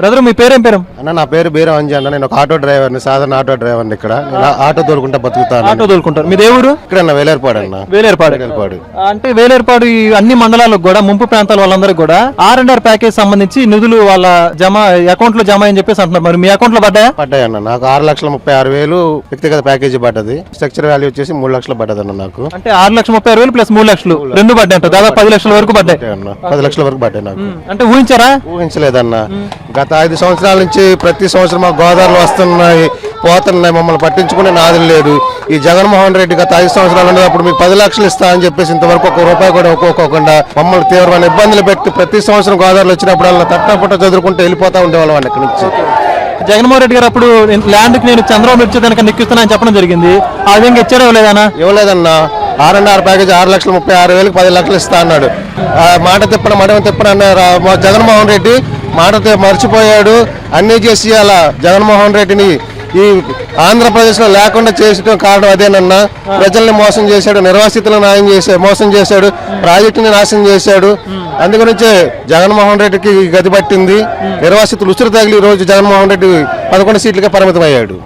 Brother మీ పేరేం పేరు? అన్న నా పేరు బీరం అంజి అన్న. నేను ఒక ఆటో డ్రైవర్ని సాధారణ ఆటో డ్రైవర్ని ఇక్కడ. నేను ఆటో తోలుకుంటా బతుకుతాను. ఆటో తోలుకుంటారు. మీ దేవుడు? ఇక్కడ అన్న వేలేరుపాడు అన్న. వేలేరుపాడు. వేలేరుపాడు. అంటే వేలేరుపాడు ఈ అన్ని మండలాలకు కూడా ముంపు ప్రాంతాల వాళ్ళందరికీ కూడా ఆర్ అండ్ ఆర్ ప్యాకేజ్ సంబంధించి నిధులు వాళ్ళ జమ అకౌంట్లో జమ అని చెప్పేసి అంటున్నారు. మరి మీ అకౌంట్లో పడ్డాయా? పడ్డాయి అన్న. నాకు ఆరు లక్షల ముప్పై ఆరు వేలు వ్యక్తిగత ప్యాకేజీ పడ్డది. స్ట్రక్చర్ వాల్యూ వచ్చేసి మూడు లక్షలు పడ్డది అన్న నాకు. అంటే ఆరు లక్షల ముప్పై ఆరు వేలు ప్లస్ మూడు లక్షలు. రెండు పడ్డాయి దాదాపు పది లక్షల వరకు పడ్డాయి. పడ్డాయి అన్న. పది లక్షల వరకు పడ్డాయి నాకు. అంటే ఊహించారా? ఊహించలేదన్న. గత ఐదు సంవత్సరాల నుంచి ప్రతి సంవత్సరం మా గోదావరిలో వస్తున్నాయి పోతున్నాయి మమ్మల్ని పట్టించుకునే నాదులు లేదు ఈ జగన్మోహన్ రెడ్డి గత ఐదు సంవత్సరాలు ఉన్నప్పుడు మీకు పది లక్షలు ఇస్తా అని చెప్పేసి ఇంతవరకు ఒక రూపాయి కూడా ఒక్కోకుండా మమ్మల్ని తీవ్రమైన ఇబ్బందులు పెట్టి ప్రతి సంవత్సరం గోదావరిలో వచ్చినప్పుడు అలా తట్టపట్ట చదువుకుంటూ వెళ్ళిపోతా ఉండేవాళ్ళం అండి ఇక్కడి నుంచి. జగన్మోహన్ రెడ్డి గారు అప్పుడు ల్యాండ్కి నేను చంద్రబాబు ఇచ్చేదానికి నిక్కిస్తున్నా అని చెప్పడం జరిగింది. ఆ విధంగా ఇచ్చారో లేదనా ఇవ్వలేదన్నా. ఆర్ అండ్ ఆర్ ప్యాకేజ్ ఆరు లక్షల ముప్పై ఆరు వేలకు పది లక్షలు ఇస్తా అన్నాడు. ఆ మాట తిప్పడం మడమ తిప్పడం అన్నారు జగన్మోహన్ రెడ్డి. మాట తి- మర్చిపోయాడు. అన్నీ చేసి అలా జగన్మోహన్ రెడ్డిని ఈ ఆంధ్రప్రదేశ్లో లేకుండా చేసడం కారణం అదేనన్నా. ప్రజల్ని మోసం చేశాడు నిర్వాసితులను న్యాయం చేశాడు మోసం చేశాడు ప్రాజెక్టుని నాశనం చేశాడు. అందుగురించే జగన్మోహన్ రెడ్డికి గతి పట్టింది. నిర్వాసితులు ఉసురు తగిలి ఈ రోజు జగన్మోహన్ రెడ్డి పదకొండు సీట్లకే పరిమితం అయ్యాడు